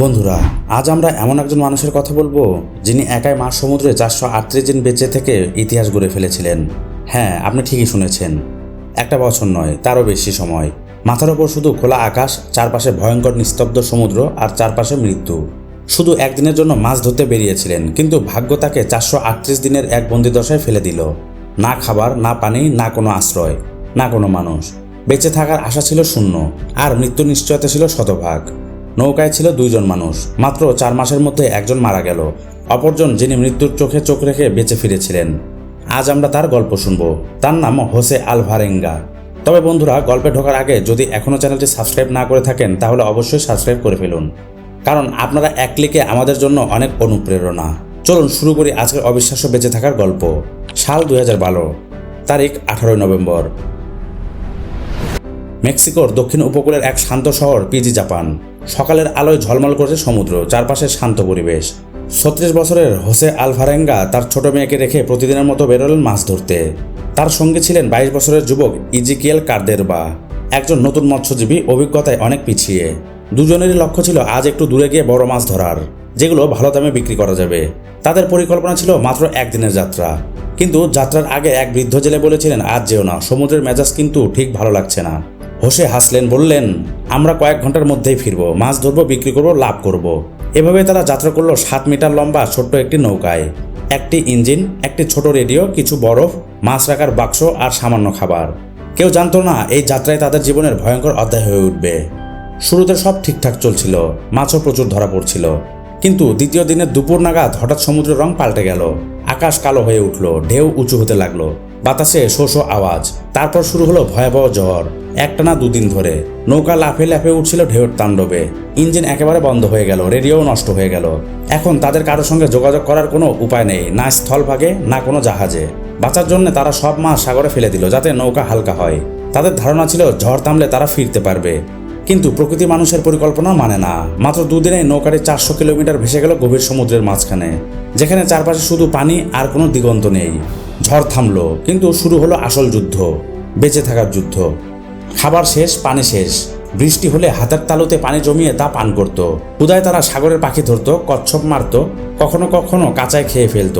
বন্ধুরা, আজ আমরা এমন একজন মানুষের কথা বলব যিনি একাই মার সমুদ্রে চারশো আটত্রিশ দিন বেঁচে থেকে ইতিহাস গড়ে ফেলেছিলেন। হ্যাঁ আপনি ঠিকই শুনেছেন। একটা বছর নয়, তারও বেশি সময়। মাথার ওপর শুধু খোলা আকাশ, চারপাশে ভয়ঙ্কর নিস্তব্ধ সমুদ্র আর চারপাশে মৃত্যু। শুধু একদিনের জন্য মাছ ধরতে বেরিয়েছিলেন, কিন্তু ভাগ্য তাকে চারশো আটত্রিশ দিনের এক বন্দিদশায় ফেলে দিল। না খাবার, না পানি, না কোনো আশ্রয়, না কোনো মানুষ। বেঁচে থাকার আশা ছিল শূন্য, আর মৃত্যু নিশ্চয়তা ছিল শতভাগ। নৌকায় ছিল দুইজন মানুষ। মাত্র চার মাসের মধ্যে একজন মারা গেল। অপরজন, যিনি মৃত্যুর চোখে চোখ রেখে বেঁচে ফিরেছিলেন। আজ আমরা তার গল্প শুনব। তার নাম হোসে আলভারেঙ্গা। তবে বন্ধুরা, গল্পে ঢোকার আগে যদি এখনও চ্যানেলটি সাবস্ক্রাইব না করে থাকেন, তাহলে অবশ্যই সাবস্ক্রাইব করে ফেলুন। কারণ আপনারা এক ক্লিকে আমাদের জন্য অনেক অনুপ্রেরণা। চলুন শুরু করি আজকের অবিশ্বাস্য বেঁচে থাকার গল্প। সাল দুই হাজার বারো, তারিখ আঠারোই নভেম্বর। মেক্সিকোর দক্ষিণ উপকূলের এক শান্ত শহর, পিজি জাপান। সকালের আলোয় ঝলমল করছে সমুদ্র, চারপাশে শান্ত পরিবেশ। ছত্রিশ বছরের হোসে আলভারেঙ্গা তার ছোট মেয়েকে রেখে প্রতিদিনের মতো বেরোলেন মাছ ধরতে। তার সঙ্গে ছিলেন বাইশ বছরের যুবক ইজিকিয়েল কার্দেরবা। একজন নতুন মৎস্যজীবী, অভিজ্ঞতায় অনেক পিছিয়ে। দুজনেরই লক্ষ্য ছিল আজ একটু দূরে গিয়ে বড় মাছ ধরার। যেগুলো ভালো দামে বিক্রি করা যাবে। তাদের পরিকল্পনা ছিল মাত্র একদিনের যাত্রা। কিন্তু যাত্রার আগে এক বৃদ্ধ জেলে বলেছিলেন, আজ যেও না, সমুদ্রের মেজাজ কিন্তু ঠিক ভালো লাগছে না। হোসে হাসলেন, বললেন, আমরা কয়েক ঘণ্টার মধ্যেই ফিরবো। মাছ ধরবো, বিক্রি করব, লাভ করব। এভাবে তারা যাত্রা করল সাত মিটার লম্বা ছোট্ট একটি নৌকায়। একটি ইঞ্জিন, একটি ছোট রেডিও, কিছু বরফ, মাছ রাখার বাক্স আর সামান্য খাবার। কেউ জানতো না, এই যাত্রায় তাদের জীবনের ভয়ঙ্কর অধ্যায় হয়ে উঠবে। শুরুতে সব ঠিকঠাক চলছিল, মাছও প্রচুর ধরা পড়ছিল। কিন্তু দ্বিতীয় দিনের দুপুর নাগাদ হঠাৎ সমুদ্রের রং পাল্টে গেল। আকাশ কালো হয়ে উঠল, ঢেউ উঁচু হতে লাগল। বাতাসে শো শো আওয়াজ। তারপর শুরু হলো ভয়াবহ ঝড় একটানা দুদিন ধরে। নৌকা লাফে লাফে উঠছিল ঢেউর তাণ্ডবে। ইঞ্জিন একেবারে বন্ধ হয়ে গেল, রেডিও নষ্ট হয়ে গেল। এখন তাদের কারোর সঙ্গে যোগাযোগ করার কোনো উপায় নেই, না স্থলভাগে, না কোনো জাহাজে। বাঁচার জন্য তারা সব মাছ সাগরে ফেলে দিল যাতে নৌকা হালকা হয়। তাদের ধারণা ছিল ঝড় থামলে তারা ফিরতে পারবে। কিন্তু প্রকৃতি মানুষের পরিকল্পনা মানে না। মাত্র দুদিনে নৌকাটি চারশো কিলোমিটার ভেসে গেল গভীর সমুদ্রের মাঝখানে, যেখানে চারপাশে শুধু পানি আর কোনো দিগন্ত নেই। ঝড় থামল, কিন্তু শুরু হলো আসল যুদ্ধ, বেঁচে থাকার যুদ্ধ। খাবার শেষ, পানি শেষ। বৃষ্টি হলে হাতের তালুতে পানি জমিয়ে তা পান করত। উদয় তারা সাগরের পাখি ধরত, কচ্ছপ মারত, কখনো কখনো কাঁচায় খেয়ে ফেলত।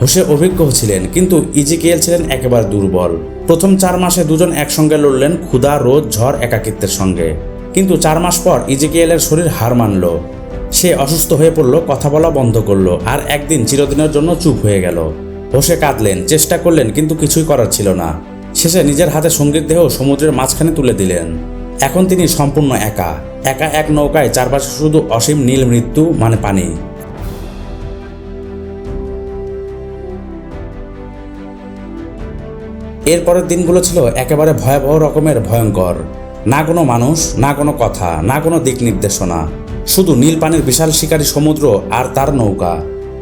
হোসে অভিজ্ঞ ছিলেন, কিন্তু ইজিকিয়েল ছিলেন একেবারে দুর্বল। প্রথম চার মাসে দুজন একসঙ্গে লড়লেন ক্ষুধা, রোদ, ঝড়, একাকিত্বের সঙ্গে। কিন্তু চার মাস পর ইজিকিয়েলের শরীর হার মানল। সে অসুস্থ হয়ে পড়ল, কথা বলা বন্ধ করল, আর একদিন চিরদিনের জন্য চুপ হয়ে গেল। বসে কাঁদলেন, চেষ্টা করলেন কিন্তু কিছুই করার ছিল না। শেষে নিজের হাতে সংগীত দেহ সমুদ্রের মাঝখানে তুলে দিলেন। এখন তিনি সম্পূর্ণ একা একা এক নৌকায় চারপাশে শুধু অসীম নীল মৃত্যু মানে পানি। এরপরের দিনগুলো ছিল একেবারে ভয়াবহ রকমের ভয়ঙ্কর। না কোনো মানুষ, না কোনো কথা, না কোনো দিক নির্দেশনা। শুধু নীল পানির বিশাল শিকারী সমুদ্র আর তার নৌকা।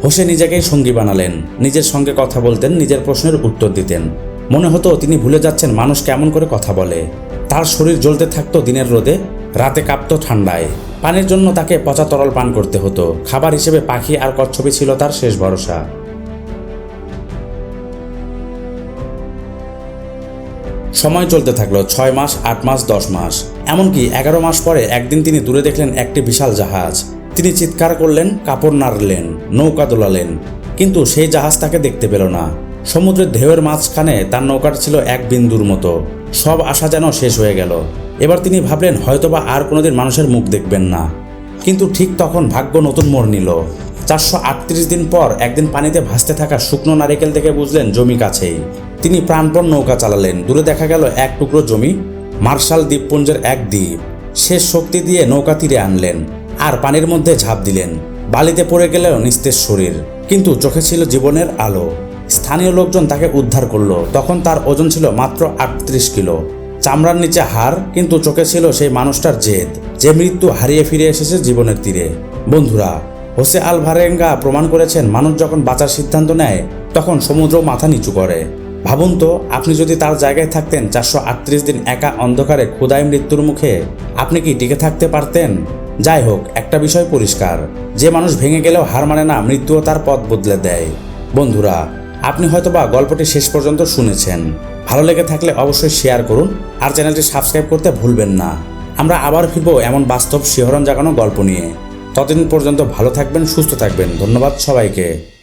হোসে নিজেকেই সঙ্গী বানালেন। নিজের সঙ্গে কথা বলতেন, নিজের প্রশ্নের উত্তর দিতেন। মনে হতো তিনি ভুলে যাচ্ছেন মানুষ কেমন করে কথা বলে। তার শরীর জ্বলতে থাকতো দিনের রোদে, রাতে কাঁপতো ঠান্ডায়। পানির জন্য তাকে পচা তরল পান করতে হতো। খাবার হিসেবে পাখি আর কচ্ছপই ছিল তার শেষ ভরসা। সময় চলতে থাকল ছয় মাস, আট মাস, দশ মাস। এমনকি এগারো মাস পরে একদিন তিনি দূরে দেখলেন একটি বিশাল জাহাজ। তিনি চিৎকার করলেন, কাপড় নাড়লেন, নৌকা দোলালেন। কিন্তু সেই জাহাজ তাকে দেখতে পেল না। সমুদ্রের ঢেউয়ের মাঝখানে তার নৌকাটা ছিল এক বিন্দুর মতো। সব আশা যেন শেষ হয়ে গেল। এবার তিনি ভাবলেন, হয়তোবা আর কোনোদিন মানুষের মুখ দেখবেন না। কিন্তু ঠিক তখন ভাগ্য নতুন মোড় নিল। চারশো আটত্রিশ দিন পর একদিন পানিতে ভাসতে থাকা শুকনো নারিকেল দেখে বুঝলেন, জমি কাছেই। তিনি প্রাণপণ নৌকা চালালেন। দূরে দেখা গেল এক টুকরো জমি, মার্শাল দ্বীপপুঞ্জের এক দ্বীপ। শেষ শক্তি দিয়ে নৌকা তীরে আনলেন। আর পানির মধ্যে ঝাঁপ দিলেন। বালিতে পড়ে গেলেও নিস্তেজ শরীর। কিন্তু চোখে ছিল জীবনের আলো। স্থানীয় লোকজন তাকে উদ্ধার করল। তখন তার ওজন ছিল মাত্র আটত্রিশ কিলো। চামড়ার নিচে হার কিন্তু চোখে ছিল সেই মানুষটার জেদ, যে মৃত্যু হারিয়ে ফিরে এসেছে জীবনের তীরে। বন্ধুরা, হোসে আল ভারেঙ্গা প্রমাণ করেছেন মানুষ যখন বাঁচার সিদ্ধান্ত নেয়, তখন সমুদ্র মাথা নিচু করে। ভাবুন তো, আপনি যদি তার জায়গায় থাকতেন চারশো আটত্রিশ দিন একা অন্ধকারে ক্ষুদায় মৃত্যুর মুখে, আপনি কি টিকে থাকতে পারতেন? যাই হোক, একটা বিষয় পরিষ্কার। যে মানুষ ভেঙে গেলেও হার মানে না, মৃত্যুও তার পথ বদলে দেয়। বন্ধুরা, আপনি হয়তোবা গল্পটি শেষ পর্যন্ত শুনেছেন। ভালো লেগে থাকলে অবশ্যই শেয়ার করুন আর চ্যানেলটি সাবস্ক্রাইব করতে ভুলবেন না। আমরা আবার ফিরব এমন বাস্তব শিহরণ জাগানো গল্প নিয়ে। ততদিন পর্যন্ত ভালো থাকবেন, সুস্থ থাকবেন। ধন্যবাদ সবাইকে।